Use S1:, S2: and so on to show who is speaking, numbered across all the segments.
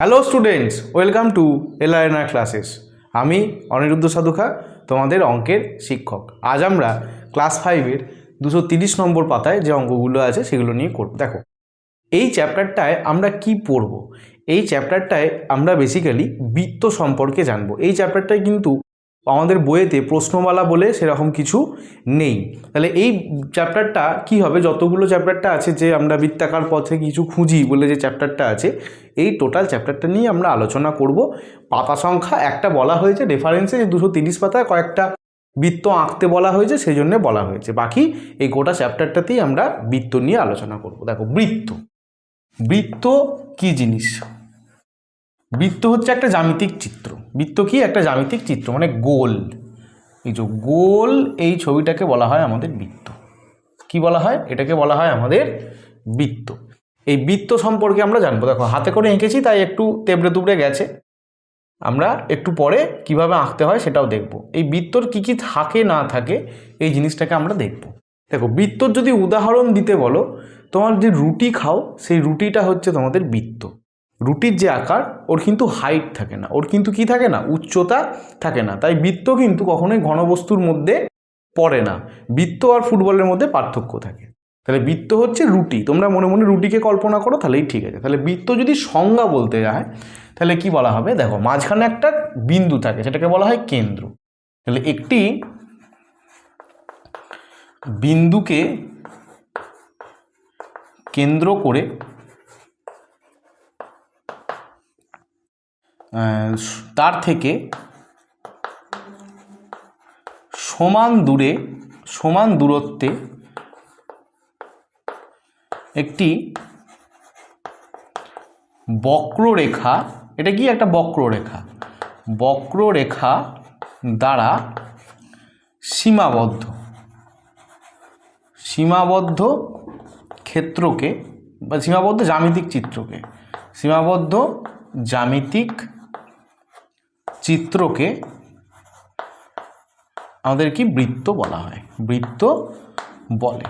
S1: Hello students welcome to LRNR classes আমি অনিরুদ্ধ সাধুখা, তোমাদের অঙ্কের শিক্ষক। আজ আমরা ক্লাস ফাইভের দুশো তিরিশ নম্বর পাতায় যে অঙ্কগুলো আছে সেগুলো নিয়ে করব। দেখো, এই চ্যাপ্টারটায় আমরা কি পড়ব? এই চ্যাপ্টারটায় আমরা বেসিক্যালি বৃত্ত সম্পর্কে জানব। এই চ্যাপ্টারটায় কিন্তু আমাদের বইয়েতে প্রশ্নমালা বলে সেরকম কিছু নেই। তাহলে এই চ্যাপ্টারটা কি হবে? যতগুলো চ্যাপ্টারটা আছে যে আমরা বৃত্তাকার পথে কিছু খুঁজি বলে যে চ্যাপ্টারটা আছে, এই টোটাল চ্যাপ্টারটা নিয়ে আমরা আলোচনা করব। পাতা সংখ্যা একটা বলা হয়েছে রেফারেন্সে যে দুশো তিরিশ পাতায় কয়েকটা বৃত্ত আঁকতে বলা হয়েছে, সেই জন্য বলা হয়েছে। বাকি এই গোটা চ্যাপ্টারটাতেই আমরা বৃত্ত নিয়ে আলোচনা করব। দেখো, বৃত্ত। বৃত্ত কি জিনিস? বৃত্ত হচ্ছে একটা জ্যামিতিক চিত্র। বৃত্ত কি? একটা জ্যামিতিক চিত্র মানে গোল। এই যে গোল, এই ছবিটাকে বলা হয় আমাদের বৃত্ত। কি বলা হয়? এটাকে বলা হয় আমাদের বৃত্ত। এই বৃত্ত সম্পর্কে আমরা জানব। দেখো, হাতে করে এঁকেছি, তাই একটু তেবড়ে তুবড়ে গেছে। আমরা একটু পরে কীভাবে আঁকতে হয় সেটাও দেখব। এই বৃত্তর কি কি থাকে, না থাকে, এই জিনিসটাকে আমরা দেখব। দেখো, বৃত্তর যদি উদাহরণ দিতে বলো, তোমার যে রুটি খাও, সেই রুটিটা হচ্ছে তোমাদের বৃত্ত। রুটির যে আকার, ওর কিন্তু হাইট থাকে না। ওর কিন্তু কি থাকে না? উচ্চতা থাকে না। তাই বৃত্ত কিন্তু কখনোই ঘনবস্তুর মধ্যে পড়ে না। বৃত্ত আর ফুটবলের মধ্যে পার্থক্য থাকে। তাহলে বৃত্ত হচ্ছে রুটি। তোমরা মনে মনে রুটিকে কল্পনা করো, তাহলেই ঠিক আছে। তাহলে বৃত্ত যদি সংজ্ঞা বলতে যায়, তাহলে কি বলা হবে? দেখো, মাঝখানে একটা বিন্দু থাকে, সেটাকে বলা হয় কেন্দ্র। তাহলে একটি বিন্দুকে কেন্দ্র করে তার থেকে সমান দূরে, সমান দূরত্বে একটি বক্ররেখা, এটা কি একটা বক্ররেখা? বক্ররেখা দ্বারা সীমাবদ্ধ। সীমাবদ্ধ ক্ষেত্রকে বা সীমাবদ্ধ জ্যামিতিক চিত্রকে। সীমাবদ্ধ জ্যামিতিক চিত্রকে আমাদের কি বৃত্ত বলা হয়। বৃত্ত বলে।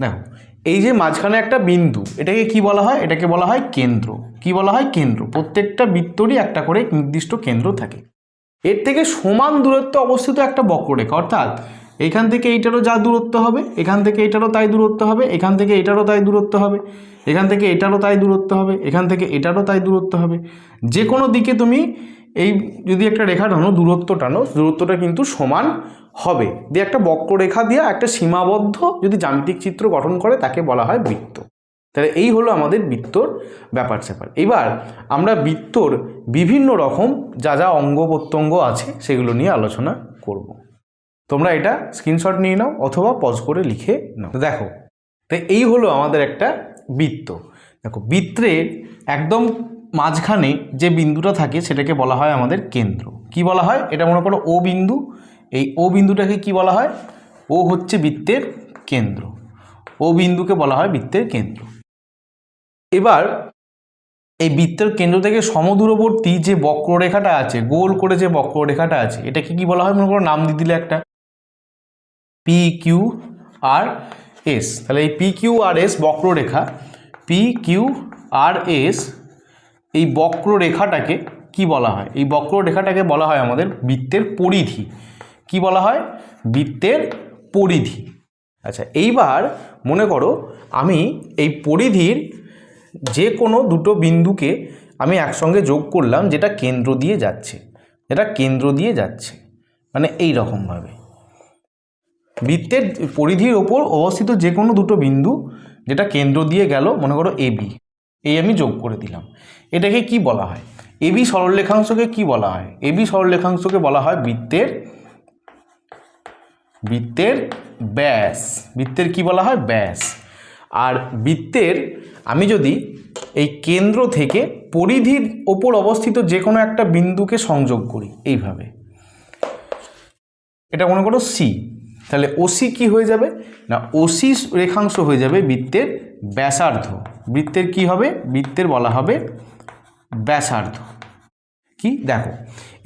S1: দেখো, এই যে মাঝখানে একটা বিন্দু, এটাকে কি বলা হয়? এটাকে বলা হয় কেন্দ্র। কি বলা হয়? কেন্দ্র। প্রত্যেকটা বৃত্তরই একটা করে নির্দিষ্ট কেন্দ্র থাকে। এর থেকে সমান দূরত্বে অবস্থিত একটা বক্ররেখা, অর্থাৎ এখান থেকে এইটারও যা দূরত্ব হবে, এখান থেকে এটারও তাই দূরত্ব হবে, এখান থেকে এটারও তাই দূরত্ব হবে, এখান থেকে এটারও তাই দূরত্ব হবে, এখান থেকে এটারও তাই দূরত্ব হবে। যে কোনো দিকে তুমি এই যদি একটা রেখা টানো, দূরত্ব টানো, দূরত্বটা কিন্তু সমান হবে। দিয়ে একটা বক্ররেখা দিয়ে একটা সীমাবদ্ধ যদি জ্যামিতিক চিত্র গঠন করে, তাকে বলা হয় বৃত্ত। তাহলে এই হলো আমাদের বৃত্তর ব্যাপার স্যাপার। এবার আমরা বৃত্তর বিভিন্ন রকম যা যা অঙ্গ প্রত্যঙ্গ আছে, সেগুলো নিয়ে আলোচনা করব। তোমরা এটা স্ক্রিনশট নিয়ে নাও অথবা পজ করে লিখে নাও। দেখো, তো এই হলো আমাদের একটা বৃত্ত। দেখো, বৃত্তের একদম মাঝখানে যে বিন্দুটা থাকে সেটাকে বলা হয় আমাদের কেন্দ্র। কি বলা হয়? এটা মনে করো ও বিন্দু। এই ও বিন্দুটাকে কি বলা হয়? ও হচ্ছে বৃত্তের কেন্দ্র। ও বিন্দুকে বলা হয় বৃত্তের কেন্দ্র। এবার এই বৃত্তের কেন্দ্র থেকে সমদূরবর্তী যে বক্ররেখাটা আছে, গোল করে যে বক্ররেখাটা আছে, এটাকে কি বলা হয়? মনে করো নাম দিয়ে দিলে একটা। পি কিউ আর এস তাহলে এই পি কিউ আর এস বক্ররেখা। পি কিউ আর এস এই বক্ররেখাটাকে কি বলা হয়? এই বক্ররেখাটাকে বলা হয় আমাদের বৃত্তের পরিধি। কি বলা হয়? বৃত্তের পরিধি। আচ্ছা এইবার মনে করো আমি এই পরিধির যে কোনো দুটো বিন্দুকে আমি একসঙ্গে যোগ করলাম, যেটা কেন্দ্র দিয়ে যাচ্ছে। যেটা কেন্দ্র দিয়ে যাচ্ছে। মানে এই রকমভাবে বৃত্তের পরিধির ওপর অবস্থিত যে কোনো দুটো বিন্দু, যেটা কেন্দ্র দিয়ে গেল, মনে করো এবি এই আমি যোগ করে দিলাম। এটাকে কি বলা হয়? এবি সরলরেখাংশকে কি বলা হয়? এবি সরলরেখাংশকে বলা হয় বৃত্তের বৃত্তের ব্যাস। বৃত্তের কি বলা হয়? ব্যাস। আর বৃত্তের, আমি যদি এই কেন্দ্র থেকে পরিধির ওপর অবস্থিত যে কোনো একটা বিন্দুকে সংযোগ করি, এইভাবে। এটা মনে করো সি তাহলে ওসি কি হয়ে যাবে? না ওসি রেখাংশ হয়ে যাবে বৃত্তের ব্যাসার্ধ। বৃত্তের কি হবে? বৃত্তের বলা হবে ব্যাসার্ধ। কি? দেখো,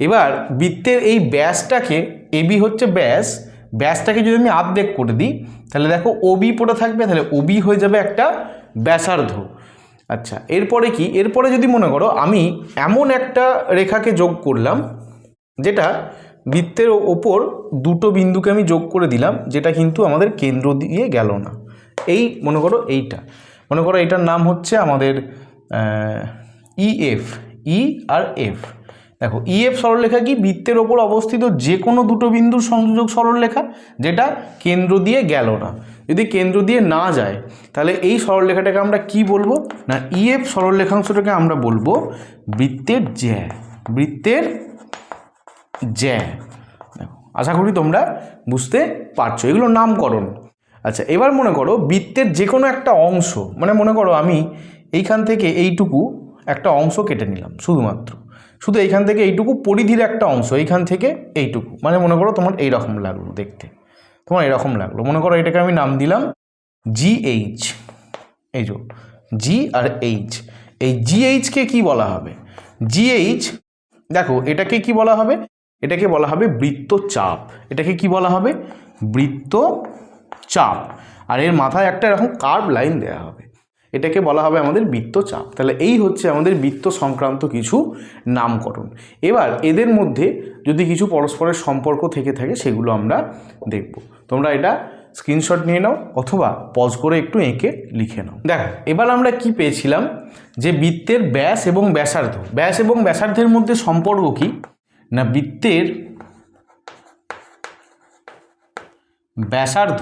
S1: এবার বৃত্তের এই ব্যাসটাকে এবি হচ্ছে ব্যাস। ব্যাসটাকে যদি আমি আর্ধেক করে দিই, তাহলে দেখো ওবি পড়ে থাকবে, তাহলে ওবি হয়ে যাবে একটা ব্যাসার্ধ। আচ্ছা এরপরে কি? এরপরে যদি মনে করো, আমি এমন একটা রেখাকে যোগ করলাম, যেটা বৃত্তের ওপর দুটো বিন্দুকে আমি যোগ করে দিলাম, যেটা কিন্তু আমাদের কেন্দ্র দিয়ে গেল না। এই, মনে করো এইটা। মনে করো এটার নাম হচ্ছে আমাদের ইএফ ই আর এফ দেখো ইএফ সরলরেখা কি? বৃত্তের ওপর অবস্থিত যে কোনো দুটো বিন্দুর সংযোগ সরলরেখা, যেটা কেন্দ্র দিয়ে গেল না। যদি কেন্দ্র দিয়ে না যায়, তাহলে এই সরলরেখাটাকে আমরা কি বলব? না ইএফ সরলরেখাংশটাকে আমরা বলব বৃত্তের জ্যা, বৃত্তের জ্যা। আশা করি তোমরা বুঝতে পারছ। এগুলো নামকরণ। আচ্ছা এবার মনে করো বৃত্তের যে কোনো একটা অংশ মানে মনে করো আমি এইখান থেকে এইটুকু একটা অংশ কেটে নিলাম, শুধুমাত্র। শুধু এইখান থেকে এইটুকু, পরিধির একটা অংশ, এইখান থেকে এইটুকু। মানে মনে করো তোমার এইরকম লাগল দেখতে। তোমার এরকম লাগল। মনে করো এটাকে আমি নাম দিলাম জি এইচ। এই যে, জি আর এইচ। এই জিএইচকে কি বলা হবে? জিএইচ দেখো, এটাকে কি বলা হবে? এটাকে বলা হবে বৃত্তচাপ। এটাকে কি বলা হবে? বৃত্ত চাপ আর এর মাথায় একটা এরকম কার্ভ লাইন দেওয়া হবে। এটাকে বলা হবে আমাদের বৃত্তচাপ। তাহলে এই হচ্ছে আমাদের বৃত্ত সংক্রান্ত কিছু নামকরণ। এবার এদের মধ্যে যদি কিছু পরস্পরের সম্পর্ক থেকে থাকে, সেগুলো আমরা দেখব। তোমরা এটা স্ক্রিনশট নিয়ে নাও, অথবা পজ করে একটু এঁকে লিখে নাও। দেখো, এবার আমরা কি পেয়েছিলাম? যে বৃত্তের ব্যাস এবং ব্যাসার্ধ। ব্যাস এবং ব্যাসার্ধের মধ্যে সম্পর্ক কি? না বৃত্তের ব্যাসার্ধ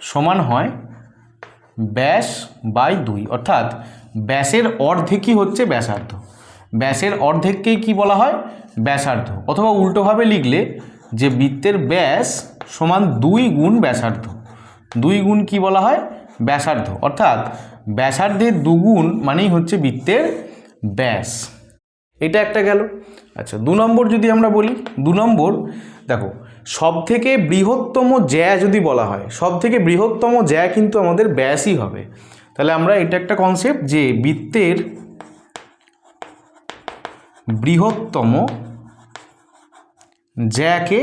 S1: সমান হয় ব্যাস বাই দুই। অর্থাৎ ব্যাসের অর্ধেকই হচ্ছে? ব্যাসার্ধ। ব্যাসের অর্ধেককেই কি বলা হয়? ব্যাসার্ধ। অথবা উল্টোভাবে লিখলে যে বৃত্তের ব্যাস সমান দুই গুণ ব্যাসার্ধ। দুই গুণ কি বলা হয়? ব্যাসার্ধ। অর্থাৎ ব্যাসার্ধের দুগুণ মানেই হচ্ছে বৃত্তের ব্যাস। এটা একটা গেল। আচ্ছা দু নম্বর যদি আমরা বলি, দু নম্বর, দেখো সব থেকে বৃহত্তম জ্যা যদি বলা হয় সব থেকে বৃহত্তম জ্যা কিন্তু আমাদের ব্যাসই হবে। তাহলে আমরা এটা একটা কনসেপ্ট যে বৃত্তের বৃহত্তম জ্যাকে,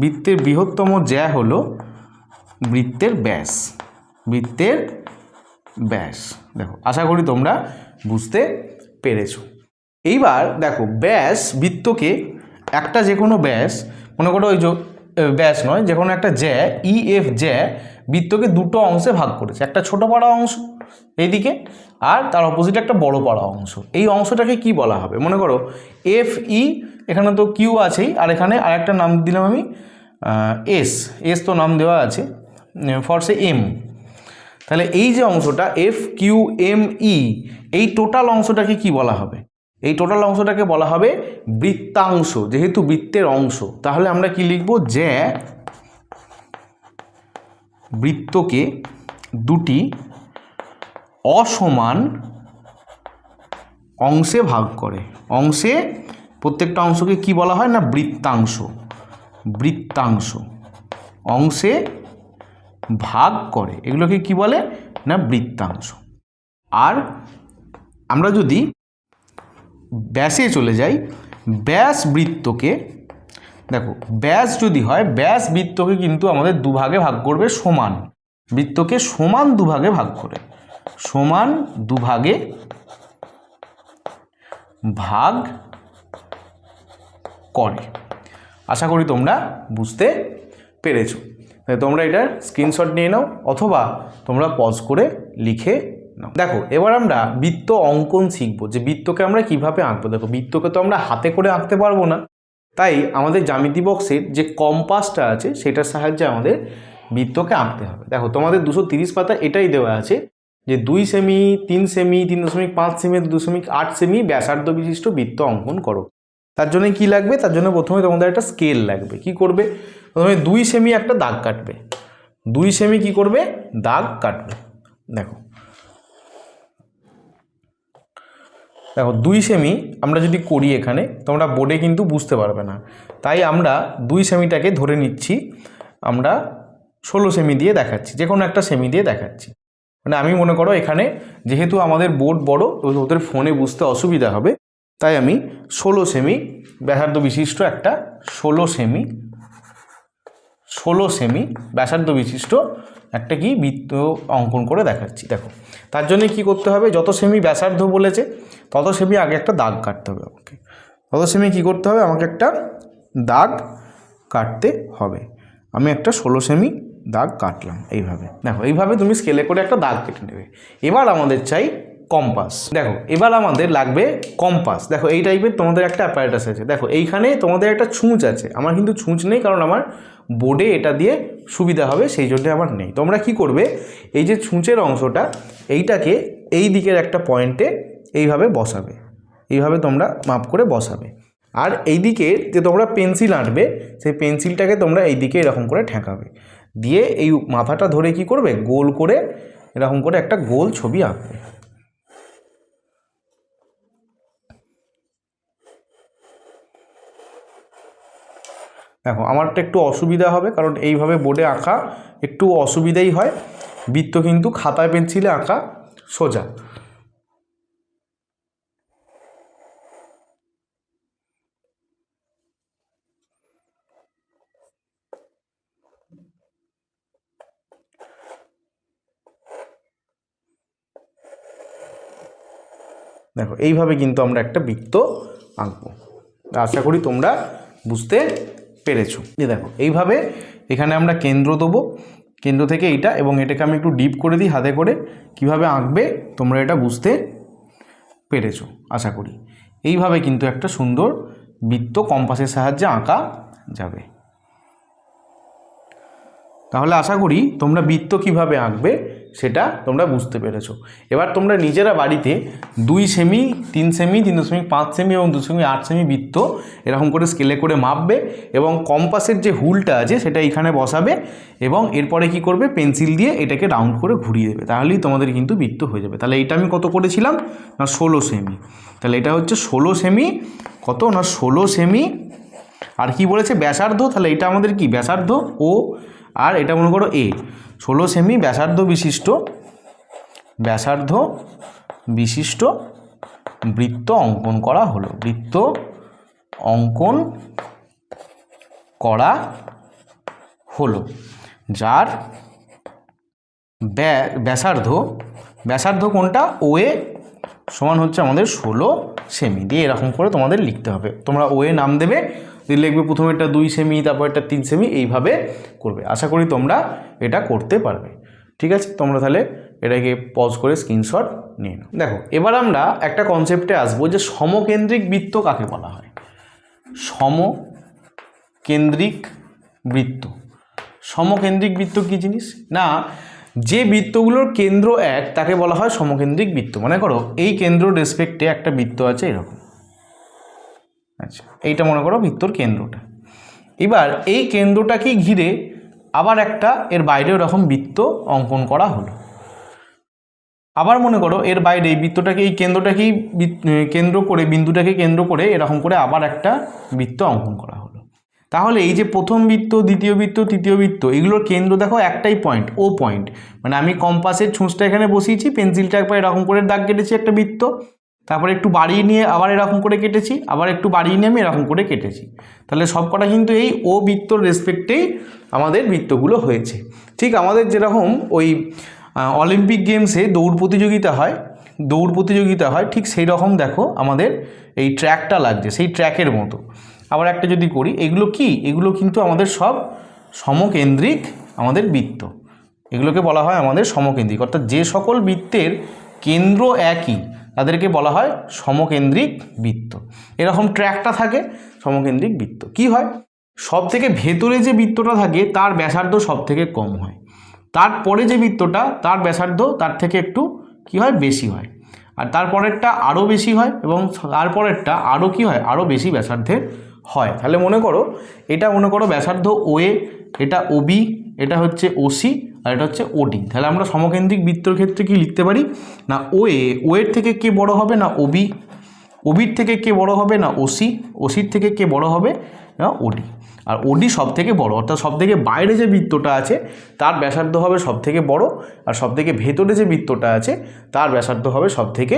S1: বৃত্তের বৃহত্তম জ্যা হলো বৃত্তের ব্যাস বৃত্তের ব্যাস। দেখো, আশা করি তোমরা বুঝতে পেরেছ। এইবার দেখো, ব্যাস বৃত্তকে একটা যে কোনো ব্যাস, মনে করো ওই ব্যাস নয়, যে কোনো একটা জ্যা, ই, এফ, জ্যা, বৃত্তকে দুটো অংশে ভাগ করেছে। একটা ছোট পাড়া অংশ এইদিকে আর তার অপোজিটে একটা বড় পাড়া অংশ। এই অংশটাকে কি বলা হবে? মনে করো, এফ, ই, এখানে তো কিউ আছেই, আর এখানে আরেকটা নাম দিলাম আমি এস। এস তো নাম দেওয়া আছে ফর সে এম তাহলে এই যে অংশটা, এফ, কিউ, এম, ই, এই টোটাল অংশটাকে কি বলা হবে? এই টোটাল অংশটাকে বলা হবে বৃত্তাংশ, যেহেতু বৃত্তের অংশ। তাহলে আমরা কি লিখব? যে বৃত্তকে দুটি অসমান অংশে ভাগ করে। অংশে প্রত্যেকটা অংশকে কি বলা হয় না? বৃত্তাংশ। বৃত্তাংশ। অংশে ভাগ করে। এগুলোকে কি বলে? না, বৃত্তাংশ। আর আমরা যদি ব্যাসে চলে যাই, ব্যাস বৃত্তকে, দেখো, ব্যাস যদি হয়, ব্যাস বৃত্তকে কিন্তু আমাদের দুভাগে ভাগ করবে সমান। বৃত্তকে সমান দুভাগে ভাগ করে। সমান দুভাগে ভাগ করে। আশা করি তোমরা বুঝতে পেরেছ। তোমরা এটার স্ক্রিনশট নিয়ে নাও, অথবা তোমরা পজ করে লিখে নাও। দেখো, এবার আমরা বৃত্ত অঙ্কন শিখব, যে বৃত্তকে আমরা কীভাবে আঁকবো? দেখো, বৃত্তকে তো আমরা হাতে করে আঁকতে পারব না। তাই আমাদের জ্যামিতি বক্সের যে কম্পাসটা আছে, সেটার সাহায্যে আমাদের বৃত্তকে আঁকতে হবে। দেখো, তোমাদের দুশো তিরিশ পাতা এটাই দেওয়া আছে, যে দুই সেমি, তিন সেমি, তিন দশমিক পাঁচ সেমি, দু দশমিক আট সেমি ব্যাসার্ধ বিশিষ্ট বৃত্ত অঙ্কন করো। তার জন্য কি লাগবে? তার জন্য প্রথমে তোমাদের একটা স্কেল লাগবে। কি করবে? প্রথমে দুই সেমি একটা দাগ কাটবে। দুই সেমি কি করবে? দাগ কাটবে। দেখো দেখো দুই সেমি আমরা যদি করি এখানে, তোমরা বোর্ডে কিন্তু বুঝতে পারবে না। তাই আমরা দুই সেমিটাকে ধরে নিচ্ছি, আমরা ষোলো সেমি দিয়ে দেখাচ্ছি যে কোনো একটা সেমি দিয়ে দেখাচ্ছি। মানে আমি মনে করো এখানে যেহেতু আমাদের বোর্ড বড় ওদের ফোনে বুঝতে অসুবিধা হবে, তাই আমি ষোলো সেমি ব্যাসার্ধ বিশিষ্ট একটা ষোলো সেমি ষোলো সেমি ব্যাসার্ধ বিশিষ্ট একটা কি বৃত্ত অঙ্কন করে দেখাচ্ছি। দেখো, তার জন্য কি করতে হবে? যত সেমি ব্যাসার্ধ বলেছে তত সেমি আগে একটা দাগ কাটতে হবে আমাকে। তত সেমি কী করতে হবে? আমাকে একটা দাগ কাটতে হবে। আমি একটা ষোলো সেমি দাগ কাটলাম এইভাবে। দেখো, এইভাবে তুমি স্কেলে করে একটা দাগ কেটে নেবে। এবার আমাদের চাই কম্পাস দেখো, এবার আমাদের লাগবে কম্পাস দেখো, এই টাইপের তোমাদের একটা অ্যাপারেটাস আছে। দেখো, এইখানে তোমাদের একটা ছুঁচ আছে। আমার কিন্তু ছুঁচ নেই কারণ আমার বোর্ডে এটা দিয়ে সুবিধা হবে, সেই জন্য আমার নেই। তোমরা কি করবে? এই যে ছুঁচের অংশটা, এইটাকে এই দিকের একটা পয়েন্টে এইভাবে বসাবে। এইভাবে তোমরা মাপ করে বসাবে। আর এই দিকে যে তোমরা পেন্সিল আঁটবে, সেই পেন্সিলটাকে তোমরা এই দিকে এরকম করে ঠেকাবে। দিয়ে এই মাথাটা ধরে কি করবে? গোল করে এরকম করে একটা গোল ছবি আঁকবে। দেখো, আমারটা একটু অসুবিধা হবে, কারণ এইভাবে বোর্ডে আঁকা একটু অসুবিধাই হয়। বৃত্ত কিন্তু খাতায় পেন্সিলে আঁকা সোজা। দেখো, এইভাবে কিন্তু আমরা একটা বৃত্ত আঁকবো। আশা করি তোমরা বুঝতে পেরেছ। যে দেখো, এইভাবে এখানে আমরা কেন্দ্র দেবো। কেন্দ্র থেকে এইটা এবং এটাকে আমি একটু ডিপ করে দিই হাতে করে। কীভাবে আঁকবে তোমরা এটা বুঝতে পেরেছ, আশা করি। এইভাবে কিন্তু একটা সুন্দর বৃত্ত কম্পাসের সাহায্যে আঁকা যাবে। তাহলে আশা করি তোমরা বৃত্ত কীভাবে আঁকবে সেটা তোমরা বুঝতে পেরেছ। এবার তোমরা নিজেরা বাড়িতে দুই সেমি তিন সেমি তিন দশমিক পাঁচ সেমি এবং দু সেমি আট সেমি বৃত্ত এরকম করে স্কেলে করে মাপবে এবং কম্পাসের যে হুলটা আছে সেটা এখানে বসাবে এবং এরপরে কি করবে? পেন্সিল দিয়ে এটাকে রাউন্ড করে ঘুরিয়ে দেবে। তাহলেই তোমাদের কিন্তু বৃত্ত হয়ে যাবে। তাহলে এটা আমি কত করেছিলাম? না, ষোলো সেমি তাহলে এটা হচ্ছে ষোলো সেমি কত? না, ষোলো সেমি আর কি বলেছে? ব্যাসার্ধ? তাহলে এটা আমাদের কি? ব্যাসার্ধ ও আর এটা মনে করো এ ষোলো সেমি ব্যাসার্ধ বিশিষ্ট ব্যাসার্ধ বিশিষ্ট বৃত্ত অঙ্কন করা হলো। বৃত্ত অঙ্কন করা হলো, যার ব্যা- ব্যাসার্ধ ব্যাসার্ধ কোনটা? ও এ সমান হচ্ছে আমাদের ষোলো সেমি। দিয়ে এরকম করে তোমাদের লিখতে হবে। তোমরা ও এ নাম দেবে দিয়ে লিখবে প্রথমে একটা দুই সেমি তারপর একটা তিন সেমি এইভাবে করবে। আশা করি তোমরা এটা করতে পারবে। ঠিক আছে? তোমরা তাহলে এটাকে পজ করে স্ক্রিনশট নিয়ে নাও। দেখো, এবার আমরা একটা কনসেপ্টে আসব যে সমকেন্দ্রিক বৃত্ত কাকে বলা হয়? সমকেন্দ্রিক বৃত্ত। সমকেন্দ্রিক বৃত্ত কী জিনিস? না, যে বৃত্তগুলোর কেন্দ্র এক, তাকে বলা হয় সমকেন্দ্রিক বৃত্ত। মনে করো, এই কেন্দ্র রেসপেক্টে একটা বৃত্ত আছে এরকম। আচ্ছা এইটা মনে করো বৃত্তর কেন্দ্রটা। এবার এই কেন্দ্রটাকে ঘিরে আবার একটা এর বাইরে ওরকম বৃত্ত অঙ্কন করা হলো। আবার মনে করো এর বাইরে এই বৃত্তটাকে, এই কেন্দ্রটাকেই কেন্দ্র করে, বিন্দুটাকে কেন্দ্র করে এরকম করে আবার একটা বৃত্ত অঙ্কন করা হলো। তাহলে এই যে প্রথম বৃত্ত, দ্বিতীয় বৃত্ত, তৃতীয় বৃত্ত, এগুলোর কেন্দ্র দেখো একটাই পয়েন্ট ও পয়েন্ট মানে আমি কম্পাসের ছুঁচটা এখানে বসিয়েছি পেন্সিলটা একবার এরকম করে দাগ কেটেছি একটা বৃত্ত। তারপরে একটু বাড়িয়ে নিয়ে আবার এরকম করে কেটেছি, আবার একটু বাড়িয়ে নিয়ে আমি এরকম করে কেটেছি। তাহলে সবকটা কিন্তু এই ও বৃত্তর রেসপেক্টেই আমাদের বৃত্তগুলো হয়েছে। ঠিক আমাদের যেরকম ওই অলিম্পিক গেমসে দৌড় প্রতিযোগিতা হয়, দৌড় প্রতিযোগিতা হয়, ঠিক সেই রকম দেখো আমাদের এই ট্র্যাকটা লাগছে, সেই ট্র্যাকের মতো। আবার একটা যদি করি, এগুলো কি? এগুলো কিন্তু আমাদের সব সমকেন্দ্রিক আমাদের বৃত্ত। এগুলোকে বলা হয় আমাদের সমকেন্দ্রিক। অর্থাৎ যে সকল বৃত্তের কেন্দ্র একই তাদেরকে বলা হয় সমকেন্দ্রিক বৃত্ত। এরকম ট্র্যাকটা থাকে সমকেন্দ্রিক বৃত্ত। কি হয়? সব থেকে ভেতরে যে বৃত্তটা থাকে, তার ব্যাসার্ধ সব থেকে কম হয়। তারপরে যে বৃত্তটা, তার ব্যাসার্ধ তার থেকে একটু কি হয়? বেশি হয়। আর তারপরেরটা আরও বেশি হয় এবং তারপরেরটা আরও কি হয়? আরও বেশি ব্যাসার্ধের হয়। তাহলে মনে করো, এটা মনে করো ব্যাসার্ধ ওএ এটা ওবি এটা হচ্ছে ওসি আর এটা হচ্ছে ওডি তাহলে আমরা সমকেন্দ্রিক বৃত্তর ক্ষেত্রে কি লিখতে পারি? না ওএ ওয়ের থেকে কে বড় হবে? না ওবি ওবির থেকে কে বড় হবে? না ওসি ওসির থেকে কে বড় হবে? না ওডি আর ওডি সব থেকে বড়, অর্থাৎ সব থেকে বাইরে যে বৃত্তটা আছে, তার ব্যাসার্ধ হবে সব থেকে বড়, আর সব থেকে ভেতরে যে বৃত্তটা আছে, তার ব্যাসার্ধ হবে সব থেকে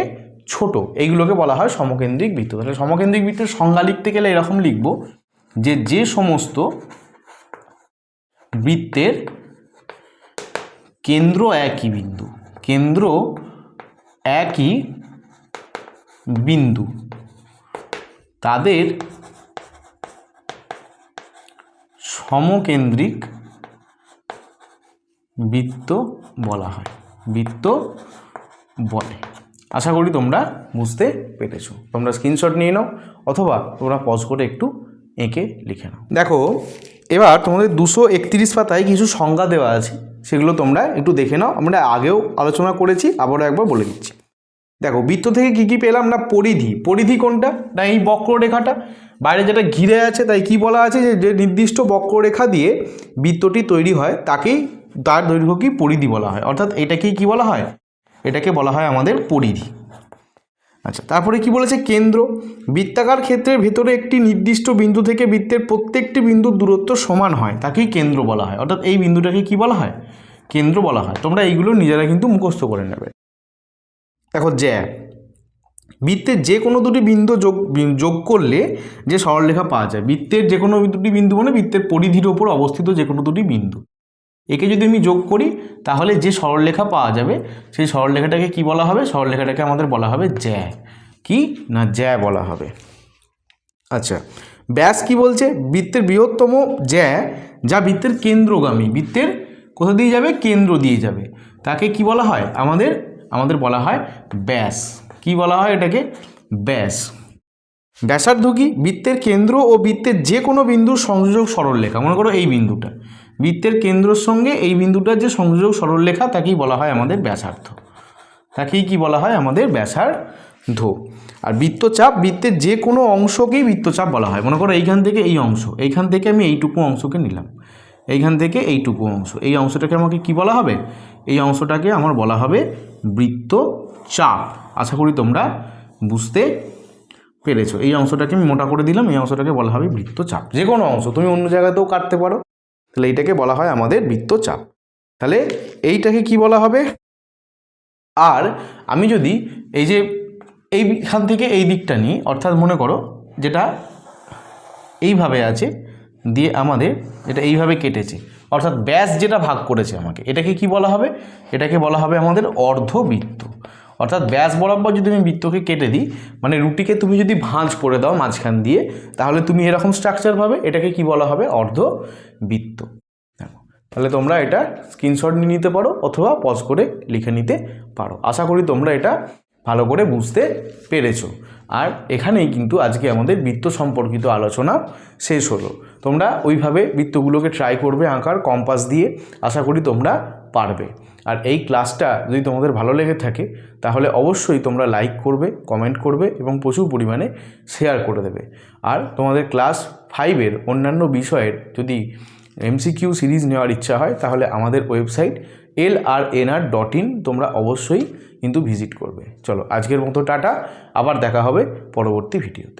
S1: ছোট। এইগুলোকে বলা হয় সমকেন্দ্রিক বৃত্ত। তাহলে সমকেন্দ্রিক বৃত্তের সংজ্ঞা লিখতে গেলে এরকম লিখব যে যে সমস্ত বৃত্তের কেন্দ্র একই বিন্দু। কেন্দ্র একই বিন্দু। তাদের সমকেন্দ্রিক বৃত্ত বলা হয়। বৃত্ত বলে। আশা করি তোমরা বুঝতে পেরেছ। তোমরা স্ক্রিনশট নিয়ে নাও অথবা তোমরা পজ করে একটু এঁকে লিখে নাও। দেখো, এবার তোমাদের দুশো একত্রিশ পাতায় কিছু সংজ্ঞা দেওয়া আছে। সেগুলো তোমরা একটু দেখে নাও। আমরা আগেও আলোচনা করেছি, আবারও একবার বলে দিচ্ছি। দেখো, বৃত্ত থেকে কি কি পেলাম? না পরিধি। পরিধি কোনটা? না, এই বক্ররেখাটা। বাইরে যেটা ঘিরে আছে, তাই কি বলা আছে? যে যে নির্দিষ্ট বক্ররেখা দিয়ে বৃত্তটি তৈরি হয়, তাকেই তার দৈর্ঘ্য কি? পরিধি বলা হয়। অর্থাৎ এটাকেই কি বলা হয়? এটাকে বলা হয় আমাদের পরিধি। আচ্ছা তারপরে কি বলেছে? কেন্দ্র। বৃত্তাকার ক্ষেত্রের ভেতরে একটি নির্দিষ্ট বিন্দু থেকে বৃত্তের প্রত্যেকটি বিন্দুর দূরত্ব সমান হয়, তাকেই কেন্দ্র বলা হয়। অর্থাৎ এই বিন্দুটাকে কি বলা হয়? কেন্দ্র বলা হয়। তোমরা এইগুলো নিজেরা কিন্তু মুখস্থ করে নেবে। দেখো, জ্যা। বৃত্তের যে কোনো দুটি বিন্দু যোগ যোগ করলে যে সরলরেখা পাওয়া যায়। বৃত্তের যে কোনো দুটি বিন্দু মানে বৃত্তের পরিধির ওপর অবস্থিত যে কোনো দুটি বিন্দু। একে যদি আমি যোগ করি, তাহলে যে সরলরেখা পাওয়া যাবে, সেই সরলরেখাটাকে কি বলা হবে? সরলরেখাটাকে আমাদের বলা হবে জ্যা। কি? না, জ্যা বলা হবে। আচ্ছা ব্যাস কি বলছে? বৃত্তের বৃহত্তম জ্যা, যা বৃত্তের কেন্দ্রগামী। বৃত্তের কোথা দিয়ে যাবে? কেন্দ্র দিয়ে যাবে। তাকে কি বলা হয়? আমাদের আমাদের বলা হয় ব্যাস। কি বলা হয় এটাকে? ব্যাস। ব্যাসার্ধ কি? বৃত্তের কেন্দ্র ও বৃত্তের যে কোনো বিন্দুর সংযোগ সরলরেখা। মনে করো এই বিন্দুটা। বৃত্তের কেন্দ্রর সঙ্গে এই বিন্দুটার যে সংযোগ সরলরেখা, তাকেই বলা হয় আমাদের ব্যাসার্ধ। তাকেই কি বলা হয়? আমাদের ব্যাসার্ধ। আর বৃত্তচাপ, বৃত্তের যে কোনো অংশকেই বৃত্তচাপ বলা হয়। মনে করো এইখান থেকে এই অংশ, এইখান থেকে আমি এইটুকু অংশকে নিলাম। এইখান থেকে এইটুকু অংশ। এই অংশটাকে আমাকে কি বলা হবে? এই অংশটাকে আমার বলা হবে বৃত্তচাপ। আশা করি তোমরা বুঝতে পেরেছ। এই অংশটাকে আমি মোটা করে দিলাম, এই অংশটাকে বলা হবে বৃত্তচাপ। যে কোনো অংশ, তুমি অন্য জায়গাতেও কাটতে পারো। তাহলে এইটাকে বলা হয় আমাদের বৃত্তচাপ। তাহলে এইটাকে কি বলা হবে? আর আমি যদি এই যে এইখান থেকে এই দিকটা নিই, অর্থাৎ মনে করো যেটা এইভাবে আছে, দিয়ে আমাদের এটা এইভাবে কেটেছে। অর্থাৎ ব্যাস যেটা ভাগ করেছে আমাকে, এটাকে কি বলা হবে? এটাকে বলা হবে আমাদের অর্ধবৃত্ত। অর্থাৎ ব্যাস বরাবর যদি আমি বৃত্তকে কেটে দিই মানে রুটিকে তুমি যদি ভাঁজ করে দাও মাঝখান দিয়ে, তাহলে তুমি এরকম স্ট্রাকচার পাবে, এটাকে কি বলা হবে? অর্ধ বৃত্ত তাহলে তোমরা এটা স্ক্রিনশট নিয়ে নিতে পারো অথবা পজ করে লিখে নিতে পারো। আশা করি তোমরা এটা ভালো করে বুঝতে পেরেছ। আর এখানেই কিন্তু আজকে আমাদের বৃত্ত সম্পর্কিত আলোচনা শেষ হলো। তোমরা ওইভাবে বৃত্তগুলোকে ট্রাই করবে আঁকার কম্পাস দিয়ে। আশা করি তোমরা পারবে। আর এই ক্লাসটা যদি তোমাদের ভালো লেগে থাকে, তাহলে অবশ্যই তোমরা লাইক করবে কমেন্ট করবে এবং প্রচুর পরিমাণে শেয়ার করে দেবে। আর তোমাদের ক্লাস ফাইভের অন্যান্য বিষয়ের যদি এমসিকিউ সিরিজ নেওয়ার ইচ্ছা হয়, তাহলে আমাদের website L R N R dot in তোমরা অবশ্যই কিন্তু ভিজিট করবে। চলো, আজকের মতো টাটা, আবার দেখা হবে পরবর্তী ভিডিওতে